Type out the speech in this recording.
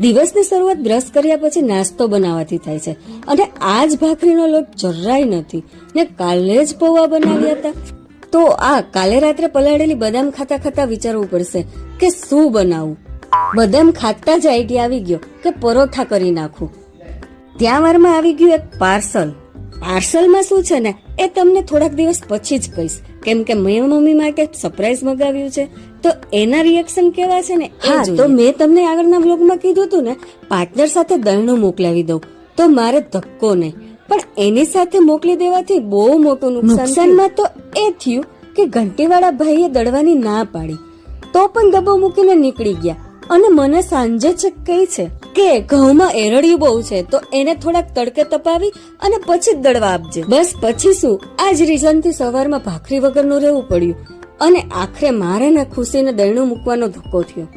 દિવસની શરૂઆત બ્રશ કર્યા પછી નાસ્તો બનાવવાથી થાય છે. અને આ જ ભાખરીનો લોટ જરાય નથી. ને કાલે જ પૌવા બનાવ્યા હતા. તો આ કાલે રાત્રે પલાળેલી બદામ ખાતા ખાતા વિચારવું પડશે કે શું બનાવું? બદામ ખાતા જ આઈડિયા આવી ગયો કે પરોઠા કરી નાખું. ત્યાં વારમાં આવી ગયું એક પાર્સલ. પાર્સલમાં શું છે ને એ તમને થોડાક દિવસ પછી જ કહીશ. કેમ કે મેં મમ્મી માટે સરપ્રાઈઝ મગાવ્યું છે. તો એના રિએક્શન કેવા છે ને હા તો મેં તમને આગળના બ્લોગમાં કીધું હતું ને પાર્ટનર સાથે દહીણું મોકલાવી દઉં. તો મારે ધક્કો નહીં. પણ એની સાથે મોકલી દેવાથી બહુ મોટું નુકસાન નુકસાનમાં તો એ થયું કે ઘંટીવાળા ભાઈએ દળવાની ના પાડી. તો પણ દબો મૂકીને નીકળી ગયા. અને મને સાંજે જ કઈ છે કે ઘઉંમાં એરડિયું બહુ છે, તો એને થોડાક તડકે તપાવી અને પછી જ દળવા આપજે. બસ પછી શું? આ જ રીઝનથી સવારમાં ભાખરી વગરનું રહેવું પડ્યું અને આખરે મારે ને ખુશીને દળનું મૂકવાનો ધક્કો થયો.